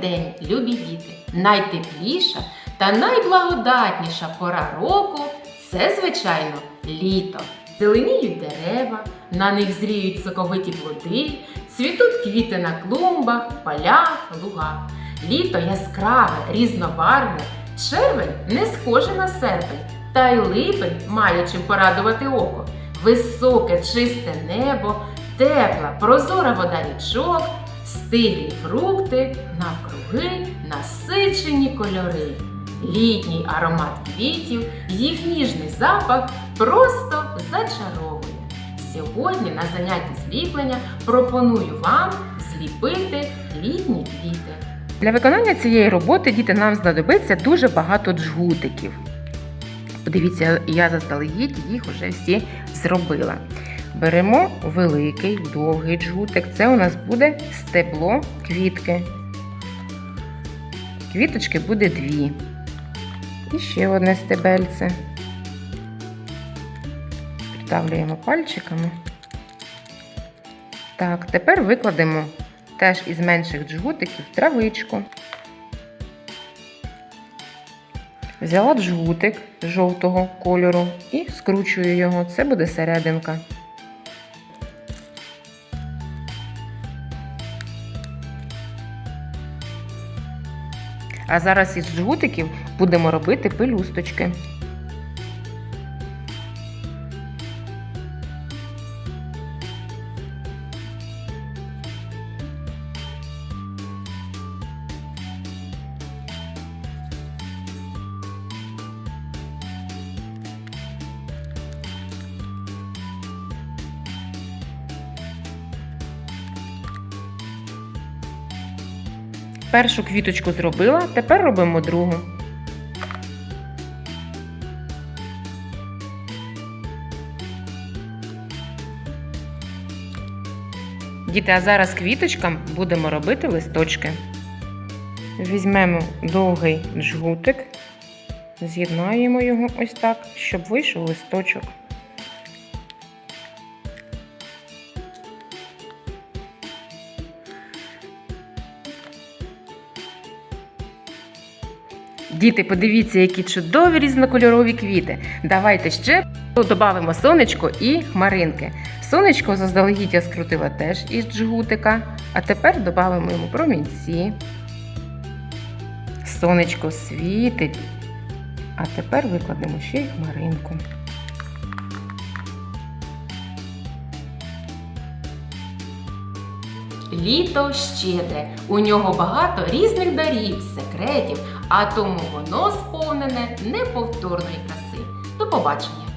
день, любі діти, найтепліша та найблагодатніша пора року це, звичайно, літо. Зеленіють дерева, на них зріють соковиті плоди, цвітуть квіти на клумбах, полях, лугах. Літо яскраве, різнобарвне, червень не схоже на серпень, та й липень має чим порадувати око. Високе, чисте небо, тепла, прозора вода річок, стиглі фрукти, навкруги насичені кольори. Літній аромат квітів, їх ніжний запах просто зачаровує. Сьогодні на занятті зліплення пропоную вам зліпити літні квіти. Для виконання цієї роботи діти нам знадобиться дуже багато джгутиків. Подивіться, я заздалегідь їх вже всі зробила. Беремо великий довгий джгутик. Це у нас буде стебло квітки. Квіточки буде дві. І ще одне стебельце. Придавлюємо пальчиками. Так, тепер викладемо теж із менших джгутиків травичку. Взяла джгутик жовтого кольору і скручую його. Це буде серединка. А зараз із джгутиків будемо робити пелюсточки. Першу квіточку зробила, тепер робимо другу. Діти, а зараз квіточкам будемо робити листочки. Візьмемо довгий джгутик, з'єднаємо його ось так, щоб вийшов листочок. Діти, подивіться, які чудові різнокольорові квіти. Давайте ще додамо сонечко і хмаринки. Сонечко заздалегідь я скрутила теж із джгутика, а тепер додамо йому промінці. Сонечко світить. А тепер викладемо ще й хмаринку. Літо щедре, у нього багато різних дарів, секретів, а тому воно сповнене неповторної краси. До побачення!